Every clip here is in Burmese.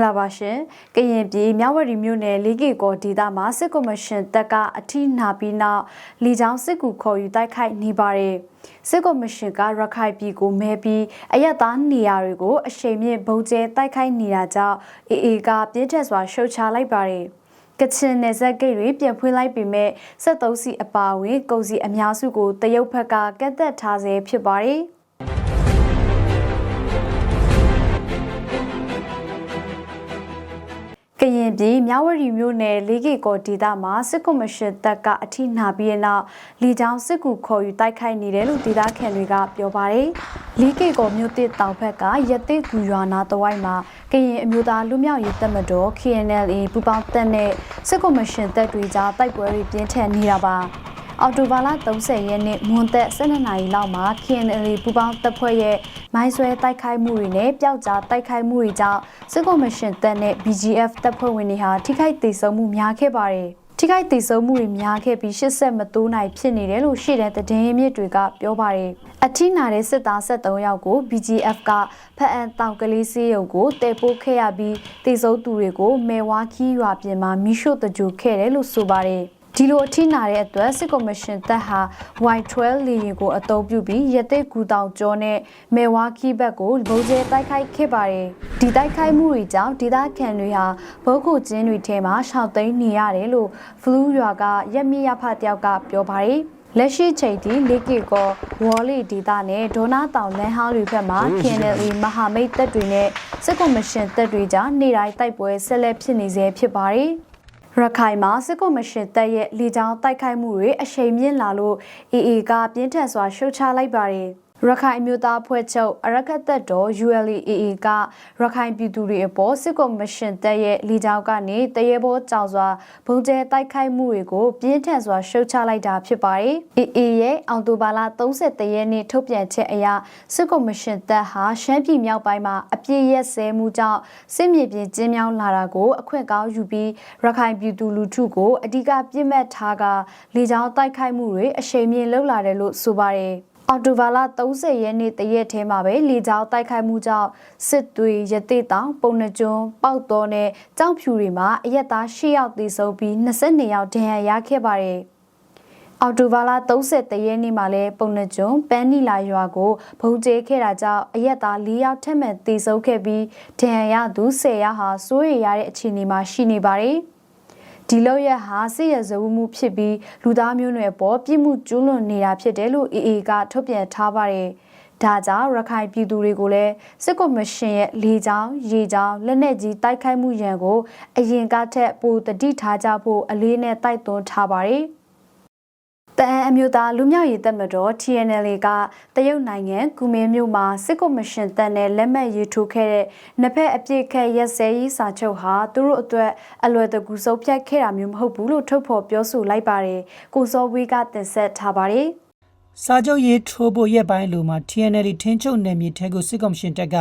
မင်္ဂလာပါရှင်။ကရင်ပြည်မြဝတီမြို့နယ်လေးကေကောဒေသမှာစစ်ကော်မရှင်တပ်ကအထိနာပြီးနောက်လီချောင်းစစ်ကူခေါ်ယူတိုက်ခိုက်နေပါတယ်။စစ်ကော်မရှင်ကရခိုင်ပြည်ကိုမဲပြီးအရက်သားနေရာတွေကိုအရှိန်မြင့်ဗုံးကျဲတိုက်ခိုက်နေတာကြောင့်အေအေကပြင်းထန်စွာရှုတ်ချလိုက်ပါတယ်။ကချင်နယ်စပ်ဂိတ်တွေပြန်ဖွင့်လိုက်ပေမဲ့စက်သုံးစီအပါအဝင်ကုန်စီအများစုကိုတရုတ်ဘက်ကကတ်သက်ထားဆဲဖြစ်ပါတယ်။ ပြည်မြဝတီမြို့နယ်လေးကေကောဒေသမှာစစ်ကော်မရှင်တပ်ကအထိနာပြီးတဲ့နောက်လီချောင်းစစ်ကူခေါ်ယူတိုက်ခိုက်နေတယ်လို့ဒေသခံတွေကပြောပါတယ်။လေးကေကောမြို့တစ်တောင်ဘက်ကရတိကူရွာနာတဝိုက်မှာကရင်အမျိုးသားလူမျိုးရေးတပ်မတော် KNLA ပူပေါင်းတပ်နဲ့စစ်ကော်မရှင်တပ်တွေကြားတိုက်ပွဲတွေပြင်းထန်နေတာပါ။ အော်တိုဘာလ30ရက်နေ့မွန်သက်12နာရီလောက်မှာ KNL ပူပေါင်းတပ်ဖွဲ့ရဲ့မိုင်းဆွဲတိုက်ခိုက်မှုတွေနဲ့ပျောက်ကြားတိုက်ခိုက်မှုတွေကြောင့်စစ်ကော်မရှင်တပ်နဲ့ BGF တပ်ဖွဲ့ဝင်တွေဟာထိခိုက်ဒေဆုံးမှုများခဲ့ပါတယ်။ထိခိုက်ဒေဆုံးမှုတွေများခဲ့ပြီး80မတိုးနိုင်ဖြစ်နေတယ်လို့ရှိတဲ့သတင်းမြစ်တွေကပြောပါတယ်။အထိနာတဲ့စစ်သား73ယောက်ကို BGF ကဖအန်တောင်ကလေးစေးရုံကိုတဲပို့ခဲ့ရပြီးတေဆုံးသူတွေကိုမဲဝါခီးရွာပြင်မှာမိရှုတကြိုခဲ့တယ်လို့ဆိုပါတယ်။ ဒီလိုအထိနာတဲ့အတွက်စစ်ကော်မရှင်တပ်ဟာ Y12 လေယာဉ်ကိုအသုံးပြုပြီးရတဲ့ကူတောင်ကျော်နဲ့မေဝါခီဘက်ကိုဗုံးကျဲတိုက်ခိုက်ခဲ့ပါတယ်ဒီတိုက်ခိုက်မှုတွေကြောင့်ဒေသခံတွေဟာဘုတ်ခုကျင်းတွေထဲမှာရှောက်သိမ်းနေရတယ်လို့ဖလူးရွာကရက်မြရဖတယောက်ကပြောပါတယ်လက်ရှိချိန်ထိလေးကီကောဝေါ်လီဒေတာနဲ့ဒေါနာတောင်လမ်းဟောင်းတွေဘက်မှာ KNL မဟာမိတ်တပ်တွေနဲ့စစ်ကော်မရှင်တပ်တွေကြားနေတိုင်းတိုက်ပွဲဆက်လက်ဖြစ်နေစေဖြစ်ပါတယ်။ ရခိုင်မှာစစ်ကော်မရှင်တပ်ရဲ့လေကြောင်းတိုက်ခိုက်မှုတွေအရှိန်မြင့်လာလို့ AA ကပြင်းထန်စွာရှုတ်ချလိုက်ပါတယ်။ ရခိုင်အမျိုးသားဖွဲ့ချုပ်အရကတ်သက်တော် ULAA ကရခိုင်ပြည်သူတွေအပေါ်စစ်ကော်မရှင်တပ်ရဲ့လေကြောင်းကနေတရေဘောကြောင်စွာဘုံကျဲတိုက်ခိုက်မှုတွေကိုပြင်းထန်စွာရှုတ်ချလိုက်တာဖြစ်ပါတယ်။ AA ရဲ့အောင်တိုဘာလ30ရက်နေ့ထုတ်ပြန်ချက်အရစစ်ကော်မရှင်တပ်ဟာရှမ်းပြည်မြောက်ပိုင်းမှာအပြည့်ရက်စဲမှုကြောင့်စစ်မြေပြင်ကျင်းမြောင်းလာတာကိုအခွင့်ကောင်းယူပြီးရခိုင်ပြည်သူလူထုကိုအဓိကပြစ်မှတ်ထားကလေကြောင်းတိုက်ခိုက်မှုတွေအရှိန်မြင့်လှုပ်လာတယ်လို့ဆိုပါတယ်။ အော်တိုဘာလ30ရက်နေ့တရက်ထဲမှာပဲလေကြောင်းတိုက်ခိုက်မှုကြောင့်စစ်သွေးရတိတောင်ပုံနှကျွန်းပေါက်တော်နဲ့ကြောက်ဖြူတွေမှာအရက်သား၈ယောက်သေဆုံးပြီး22ယောက်ဒဏ်ရာရခဲ့ပါတယ်။အော်တိုဘာလ30ရက်နေ့မှာလဲပုံနှကျွန်းပန်းနီလာရွာကိုဘုံကျဲခဲ့တာကြောင့်အရက်သား၄ယောက်ထက်မှန်သေဆုံးခဲ့ပြီးဒဏ်ရာရသူ10ယောက်ဟာစိုးရိမ်ရတဲ့အခြေအနေမှာရှိနေပါတယ်။ ဒီလောက်ရဟာစစ်ရဇဝမှုဖြစ်ပြီးလူသားမျိုးနွယ်ပေါ်ပြစ်မှုကျူးလွန်နေတာဖြစ်တယ်လို့ AA ကထုတ်ပြန်ထားပါတယ်။ဒါကြောင့်ရခိုင်ပြည်သူတွေကိုလည်းစစ်ကော်မရှင်ရဲ့လေကြောင်းရေကြောင်းလက်နက်ကြီးတိုက်ခိုက်မှုရန်ကို အရင်ကထက်ပိုတတိထားကြဖို့အလေးနဲ့တိုက်တွန်းထားပါတယ်။ တအန်အမျိုးသားလူမျိုးရေးတပ်မတော် TNL ကတရုတ်နိုင်ငံကူမင်းမြို့မှာစစ်ကော်မရှင်တပ်နဲ့လက်မှတ်ရေးထိုးခဲ့တဲ့နှစ်ဖက်အပြစ်ခတ်ရက်စဲရေးစာချုပ်ဟာသူတို့အတွက်အလွယ်တကူစုပ်ဖြတ်ခဲ့တာမျိုးမဟုတ်ဘူးလို့ထုတ်ဖော်ပြောဆိုလိုက်ပါတယ်ကိုစောဝေးကတင်ဆက်ထားပါတယ်စာချုပ်ရေးထိုးဖို့ရက်ပိုင်းလိုမှာ TNL ထင်းချုပ်နယ်မြေထဲကိုစစ်ကော်မရှင်တပ်က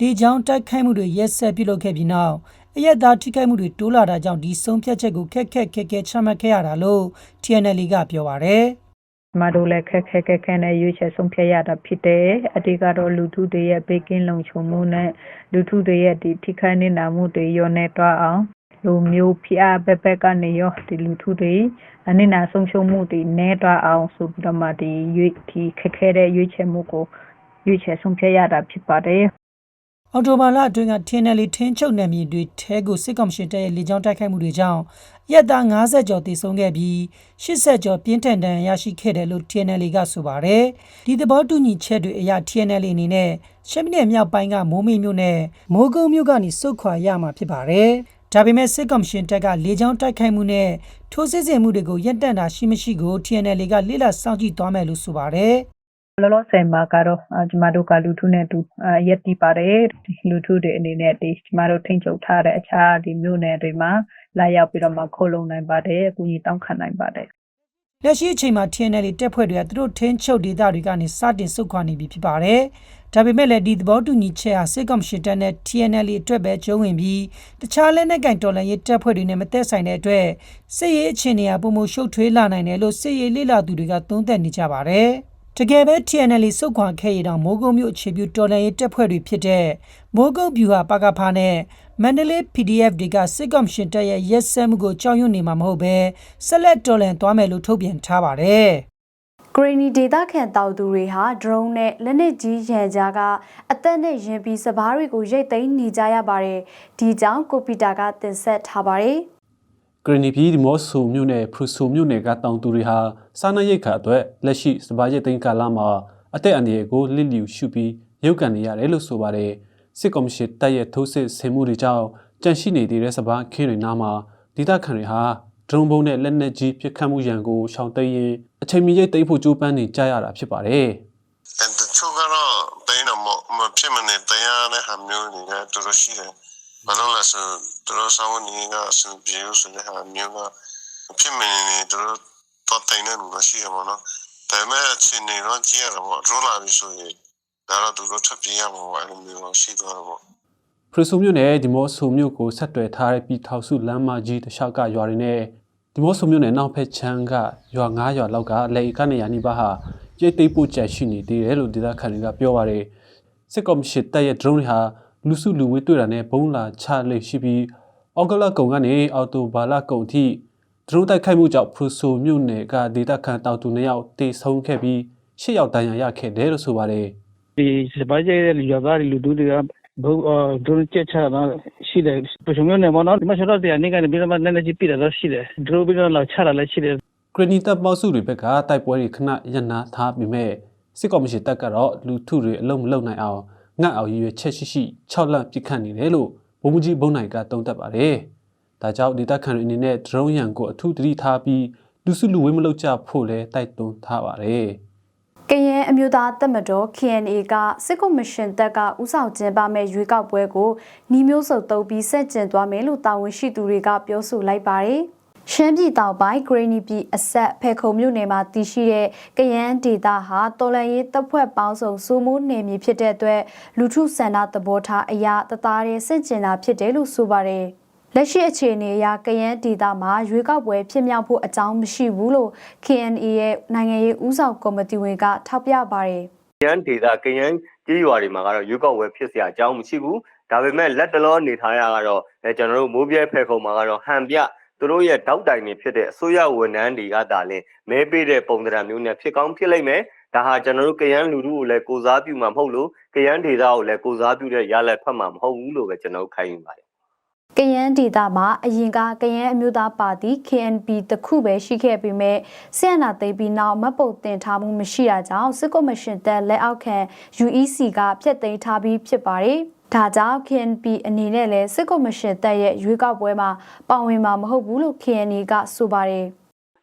လေကြောင်းတိုက်ခိုက်မှုတွေရက်ဆက်ပြုလုပ်ခဲ့ပြီးနောက် အရက်သားထိခိုက်မှုတွေတိုးလာတာကြောင့်ဒီဆုံးဖြတ်ချက်ကိုခက်ခက်ခဲခဲချမှတ်ခဲ့ရတာလို့ TNL ကပြောပါရယ်မတို့လည်းခက်ခက်ခဲခဲနဲ့ရွေးချယ်ဆုံးဖြတ်ရတာဖြစ်တယ်အတိကတော့လူထုတွေရဲ့ဘေးကင်းလုံခြုံမှုနဲ့လူထုတွေရဲ့ဒီထိခိုက်နေတာမှုတွေရောနေတော့အောင်လူမျိုးဖျားဘက်ဘက်ကနေရောဒီလူထုတွေအနစ်နာဆုံးရှုံးမှုတွေနဲတော့အောင်ဆိုပြီးတော့မှဒီရွေးဒီခက်ခဲတဲ့ရွေးချယ်မှုကိုရွေးချယ်ဆုံးဖြတ်ရတာဖြစ်ပါတယ် အော်တိုဘာလအတွင်းက TNL ထင်းချုပ်နယ်မြေတွေထဲကိုစစ်ကောင်ရှင်တပ်ရဲ့လေကြောင်းတိုက်ခိုက်မှုတွေကြောင့်ရက်သား90ကျော်သေဆုံးခဲ့ပြီး80ကျော်ပြင်းထန်ဒဏ်ရာရရှိခဲ့တယ်လို့ TNL ကဆိုပါတယ်။ဒီသဘောတူညီချက်တွေအရ TNL အနေနဲ့ရှမ်းပြည်နယ်မြောက်ပိုင်းကမိုးမိတ်မြို့နဲ့မိုးကုတ်မြို့ကနေစုခွာရမှာဖြစ်ပါတယ်။ဒါပေမဲ့စစ်ကောင်ရှင်တပ်ကလေကြောင်းတိုက်ခိုက်မှုနဲ့ထိုးစစ်ဆင်မှုတွေကိုရပ်တန့်တာရှိမရှိကို TNL ကလေ့လာစောင့်ကြည့်သွားမယ်လို့ဆိုပါတယ်။ လောလောဆယ်မှာကတော့ကျမတို့ကလူထုနဲ့တူရက်တီပါတယ်လူထုတွေအနေနဲ့ဒီကျမတို့ထိန်းချုပ်ထားတဲ့အခြားဒီမြို့နယ်တွေမှာလာရောက်ပြီးတော့မှခိုးလုံနိုင်ပါတယ်အကူအညီတောင်းခံနိုင်ပါတယ်လက်ရှိအချိန်မှာ TNL တက်ဖွဲ့တွေကသူတို့ထင်းချုပ်ဒေသတွေကနေစတင်ဆုတ်ခွာနေပြီဖြစ်ပါတယ်။ဒါပေမဲ့လည်းဒီသဘောတူညီချက်ဟာစစ်ကောင်ရှင်တပ်နဲ့ TNL အတွက်ပဲကျုံးဝင်ပြီးတခြားလက်နက်ကင်တော်လှန်ရေးတပ်ဖွဲ့တွေနဲ့မသက်ဆိုင်တဲ့အတွက်စစ်ရေးအခြေအနေအပုံမရှုပ်ထွေးလာနိုင်တယ်လို့စစ်ရေးလေ့လာသူတွေကသုံးသပ်နေကြပါတယ်။ တကယ်ပဲ TNL စုတ်ခွာခဲ့ရတော့မိုးကုတ်မြို့အခြေပြုတော်လှန်ရေးတပ်ဖွဲ့တွေဖြစ်တဲ့မိုးကုတ်ဗျူဟာပကဖာနဲ့မန္တလေး PDF တွေကစစ်ကော်မရှင်တပ်ရဲ့ရက်စက်မှုကိုကြောက်ရွံ့နေမှာမဟုတ်ပဲဆက်လက်တော်လှန်သွားမယ်လို့ထုတ်ပြန်ထားပါတယ်။ဂရနီဒေတာခန်တောက်သူတွေဟာ drone နဲ့လက်နက်ကြီးရန်ကြားကအသက်နဲ့ရင်ပြီးစပားတွေကိုရိတ်သိမ်းနေကြရပါတယ်။ဒီကြောင့်ကိုပီတာကတင်ဆက်ထားပါတယ် ဂရနီပြည်ဒီမော့ဆိုမြို့နယ်ဖရူဆိုမြို့နယ်ကတောင်သူတွေဟာစားနပ်ရိက္ခာအတွက်လက်ရှိစပါးရိတ်သိမ်းကာလမှာအသက်အန္တရာယ်ကိုလစ်လျူရှုပြီးရုပ်ကန်နေရတယ်လို့ဆိုပါတယ်စစ်ကော်မရှင်တပ်ရဲ့ထိုးစစ်ဆင်မှုတွေကြောင့်ကြန့်ရှိနေသေးတဲ့စပါးခင်းတွေနားမှာဒေသခံတွေဟာဒရုန်းဘုံနဲ့လက်နက်ကြီးပစ်ခတ်မှုရန်ကိုရှောင်သိမ်းရင်းအချိန်မီရိတ်သိမ်းဖို့ကြိုးပမ်းနေကြရတာဖြစ်ပါတယ်အဲတချို့ကတော့တိုင်းတော့မမဖြစ်မနေတရားတဲ့ဟာမျိုးတွေကတော်တော်ရှိတယ်။ ဘာလို့လဲဆိုတော့တော်ဆောင်နေကအဆင်ပြေလို့ဆိုတဲ့ဟာမျိုးကမဖြစ်မနေနေတော်တော်တိုင်းနေလို့ရှိရမှာနော်။ဒါပေမဲ့အချိန်နေတော့ကြည့်ရတော့ရိုးလာပြီဆိုရင်ဒါတော့သူတို့ထပ်ပြေးရမှာပေါ့အဲ့လိုမျိုးရှိသွားတော့ပေါ့ဖရူဆိုမြို့နယ်ဒီမော့ဆိုမြို့ကိုဆက်သွယ်ထားတဲ့ပြည်ထောင်စုလမ်းမကြီးတစ်လျှောက်ကရွာတွေနဲ့ဒီမော့ဆိုမြို့နယ်နောက်ဖက်ချမ်းကရွာ9ရွာလောက်ကလက်ကနေရာနီးပါးဟာရိတ်သိမ်းဖို့ကြံရှိနေသေးတယ်လို့ဒေသခံတွေကပြောပါတယ်စစ်ကော်မရှင်တပ်ရဲ့ drone တွေဟာ လူစုလူဝေးတွေ့တာနဲ့ဘုံလာချလိမ့်ရှိပြီးအောက်ကလကုံကနေအော်တိုဘာလကုံအထိ drone တိုက်ခိုက်မှုကြောင့်ဖရူဆိုမြို့နယ်ကဒေသခံတောင်သူ2ယောက်တေဆုံးခဲ့ပြီး10ယောက်ဒဏ်ရာရခဲ့တယ်လို့ဆိုပါတယ်ဒီစပါးကျဲတဲ့လူရသားတွေလူတူတွေကဘုံအော်ဒုံချက်ချတာရှိတယ်ပရှုံမျိုးနဲ့ပေါ့နော်ဒီမှာဆိုတော့တရားနေကနေပြီးတော့နည်းနည်းကြီးပြတာတော့ရှိတယ်ဒရိုပြီးတော့လောက်ချတာလည်းရှိတယ်ဂရနီတပ်ပေါက်စုတွေဘက်ကတိုက်ပွဲတွေခဏရပ်နာထားပြီးမဲ့စစ်ကော်မရှင်တပ်ကတော့လူထုတွေအလုံးမလုံးနိုင်အောင် ငတ်အောင်ရည်ရွယ်ချက်ရှိရှိ6လန့်ပြစ်ခတ်နေတယ်လို့ဘုံမကြီးဘုံနိုင်ကတုံ့တက်ပါတယ်။ဒါကြောင့်ဒေသခံတွေအနေနဲ့ drone ရန်ကိုအထူးသတိထားပြီးလူစုလူဝေးမလုပ်ကြဖို့လဲတိုက်တွန်းထားပါတယ်။။ကရင်အမျိုးသားတပ်မတော် KNA ကစစ်ကော်မရှင်တပ်ကဥဆောင်ကျင်းပမဲ့ရွေးကောက်ပွဲကိုနှီးမျိုးစုံတုံးပြီးဆက်ကျင်သွားမယ်လို့တာဝန်ရှိသူတွေကပြောဆိုလိုက်ပါတယ်။ ရှမ်းပြည်တောင်ပိုင်းဂရင်းနီပြည်အဆက်ဖဲခုံမြို့နယ်မှာတည်ရှိတဲ့ကယန်းဒေသဟာတော်လန်ရေးတပ်ဖွဲ့ပေါင်းစုံစုမိုးနယ်မြေဖြစ်တဲ့အတွက်လူထုဆန္ဒသဘောထားအရာတသားတဲ့ဆင့်ကျင်တာဖြစ်တယ်လို့ဆိုပါတယ်။လက်ရှိအခြေအနေအရကယန်းဒေသမှာရွေးကောက်ပွဲဖြစ်မြောက်ဖို့အကြောင်းမရှိဘူးလို့ KNA ရဲ့နိုင်ငံရေးဦးဆောင်ကော်မတီဝင်ကထောက်ပြပါတယ်။ကယန်းဒေသကယန်းကြေးရွာတွေမှာကတော့ရွေးကောက်ပွဲဖြစ်စရာအကြောင်းမရှိဘူး။ဒါပေမဲ့လက်တလောအနေထားရကတော့ကျွန်တော်တို့မိုးပြဲဖဲခုံမှာကတော့ဟန်ပြ သူတို့ရဲ့တောက်တိုင်တွေဖြစ်တဲ့အစိုးရဝန်ထမ်းတွေကဒါလည်းမဲပေးတဲ့ပုံစံမျိုးနဲ့ဖြစ်ကောင်းဖြစ်လိမ့်မယ်ဒါဟာကျွန်တော်တို့ကရန်လူထုကိုလည်းကိုစားပြုမှာမဟုတ်လို့ကရန်ဒေတာကိုလည်းကိုစားပြုတဲ့ရလက်ဖတ်မှာမဟုတ်ဘူးလို့ပဲကျွန်တော်တို့ခိုင်းယူပါတယ်ကယန်းဒေတာမှာအရင်ကကယန်းအမျိုးသားပါတီ KNP တခုပဲရှိခဲ့ပေမဲ့ဆီယနာသိမ်းပြီးနောက်မတ်ပုတ်တင်ထားမှုမရှိတာကြောင့်စစ်ကော်မရှင်တပ်လက်အောက်ခံ UEC ကဖျက်သိမ်းထားပြီးဖြစ်ပါတယ်။ ဒါကြောင့် KNP အနေနဲ့လည်းစစ်ကော်မရှင်တပ်ရဲ့ရွေးကောက်ပွဲမှာပါဝင်မှာမဟုတ်ဘူးလို့ KNA ကဆိုပါတယ်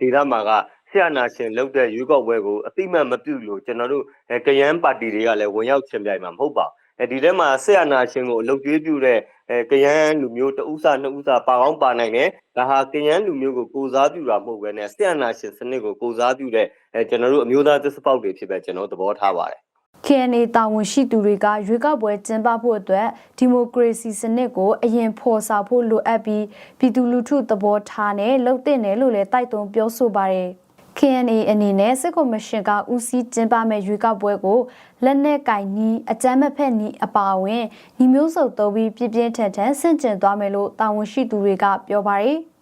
ဒေတာမှာကဆရာနာရှင်လုပ်တဲ့ရွေးကောက်ပွဲကိုအတိမတ်မပြုလို့ကျွန်တော်တို့အဲကရန်ပါတီတွေကလည်းဝင်ရောက်ချင်ပြိုင်မှာမဟုတ်ပါဘူးအဲဒီထဲမှာဆရာနာရှင်ကိုအလုပ်ကျွေးပြုတဲ့အဲကရန်လူမျိုးတဦးစာနှစ်ဦးစာပါအောင်ပါနိုင်တယ်ဒါဟာကရန်လူမျိုးကိုကိုစားပြုတာမဟုတ်ဘဲနဲ့ဆရာနာရှင်စနစ်ကိုကိုစားပြုတဲ့အဲကျွန်တော်တို့အမျိုးသားသစ္စာပေါက်တွေဖြစ်ပဲကျွန်တော်သဘောထားပါတယ် KNA တာဝန်ရှိသူတွေကရွေးကောက်ပွဲကျင်းပဖို့အတွက်ဒီမိုကရေစီစနစ်ကိုအရင်ဖော်ဆောင်ဖို့လိုအပ်ပြီးပြည်သူလူထုသဘောထားနဲ့လှုပ်တဲ့နယ်လို့လည်းတိုက်တွန်းပြောဆိုပါတယ်။ KNA အနေနဲ့စစ်ကော်မရှင်ကဦးစီးကျင်းပမဲ့ရွေးကောက်ပွဲကိုလက်နက်ကင်နီးအကြမ်းမဖက်နီးအပါအဝင်ညီမျိုးစုံသုံးပြီးပြပြင်းထန်ထန်ဆန့်ကျင်သွားမယ်လို့တာဝန်ရှိသူတွေကပြောပါတယ်။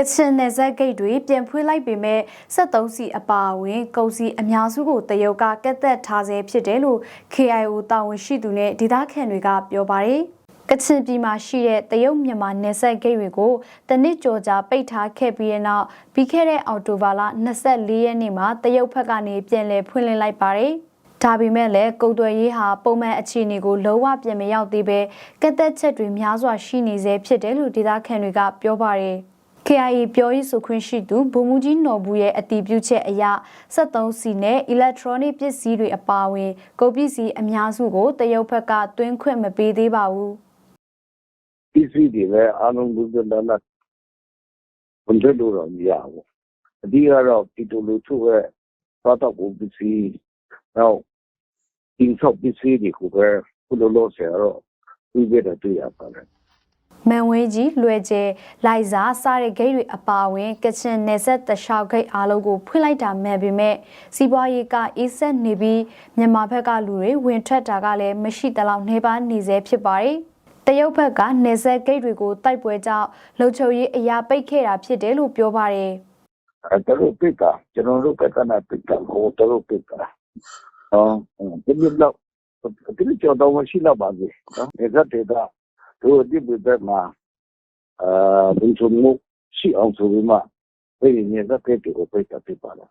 ကချင်နယ်စပ်ဂိတ်တွေပြန်ဖွင့်လိုက်ပေမဲ့73စီအပါအဝင်ကုန်စီအများစုကိုတရုတ်ကကတ်သက်ထားဆဲဖြစ်တယ်လို့ KIO တာဝန်ရှိသူနဲ့ဒေသခံတွေကပြောပါတယ်။ကချင်ပြည်မှာရှိတဲ့တရုတ်မြန်မာနယ်စပ်ဂိတ်တွေကိုတနစ်ကြော်ကြာပိတ်ထားခဲ့ပြီးတဲ့နောက်ပြီးခဲ့တဲ့အောက်တိုဘာလ24ရက်နေ့မှာတရုတ်ဘက်ကနေပြန်လည်ဖွင့်လှစ်လိုက်ပါတယ်။ဒါပေမဲ့လည်းကုံသွယ်ရေးဟာပုံမှန်အခြေအနေကိုလုံးဝပြန်မရောက်သေးပဲကက်သက်ချက်တွေများစွာရှိနေသေးဖြစ်တယ်လို့ဒေသခံတွေကပြောပါတယ်။ KIA ပြောရေးဆိုခွင့်ရှိသူဗိုလ်မှူးကြီးနော်ဘူးရဲ့အတီးပြုချက်အရ73စီနဲ့ electronic ပစ္စည်းတွေအပါအဝင်ကုန်ပစ္စည်းအများစုကိုတရုတ်ဘက်ကတွင်းခွင့်မပေးသေးပါဘူးပစ္စည်းတွေလည်းအားလုံးလူတွေလည်းဝန်ထမ်းတို့တော့မရဘူးအဓိကတော့ပြည်သူလူထုရဲ့သွားတော့ပစ္စည်းတော့ဒီဆော့ပစ္စည်းတွေကိုပဲဘယ်လိုလုပ်ဆရာတော့ဒီပြတဲ့တွေ့ရပါတယ် မန်ဝေးကြီးလွယ်ကျဲလိုက်စားစားတဲ့ဂိတ်တွေအပါအဝင်ကချင်နယ်ဆက်တခြားဂိတ်အားလုံးကိုဖွင့်လိုက်တာမှန်ပေမဲ့စီးပွားရေးကအေးဆက်နေပြီးမြန်မာဘက်ကလူတွေဝင်ထွက်တာကလည်းမရှိတလောက်နေပါနေစေဖြစ်ပါတယ်။တရုတ်ဘက်ကနေဆက်ဂိတ်တွေကိုတိုက်ပွဲကြောင့်လုံခြုံရေးအရာပိတ်ခဲ့တာဖြစ်တယ်လို့ပြောပါတယ်။အဲတလို့ပိတ်တာကျွန်တော်တို့ကကနာပိတ်တာဟိုတလို့ပိတ်တာဟောဒီလိုတော့ဒီလိုကြောတော့မရှိတော့ပါဘူးနော်ဒီကတေ တာတို့ဒီဘက်မှာအာဘုံချုံမှုရှိအောင်ဆိုပြီးမှပြည်နေတဲ့ကတေကိုပိတ်တာပြပါလား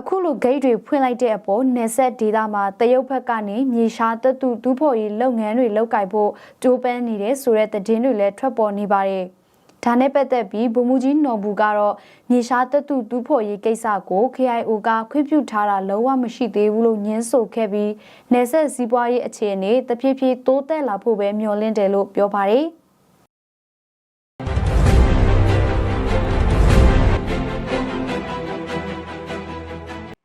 အခုလိုဂိတ်တွေဖွင့်လိုက်တဲ့အပေါ်နယ်ဆက်ဒေသမှာတရုတ်ဘက်ကနေမြေရှားတပ်သူဒူးဖို့ရေးလုပ်ငန်းတွေလုပ်ကိုင်ဖို့ကြိုးပမ်းနေတဲ့ဆိုတဲ့သတင်းတွေလည်းထွက်ပေါ်နေပါတယ်။ ဒါနဲ့ပတ်သက်ပြီးဗိုလ်မှူးကြီးနော်ဘူးကတော့မြေရှားတပ်သူဒူးဖို့ရေးကိစ္စကို KIO ကခွင့်ပြုထားတာလုံးဝမရှိသေးဘူးလို့ညင်းဆိုခဲ့ပြီးနယ်ဆက်စည်းပွားရေးအခြေအနေတဖြည်းဖြည်းတိုးတက်လာဖို့ပဲမျှော်လင့်တယ်လို့ပြောပါတယ်။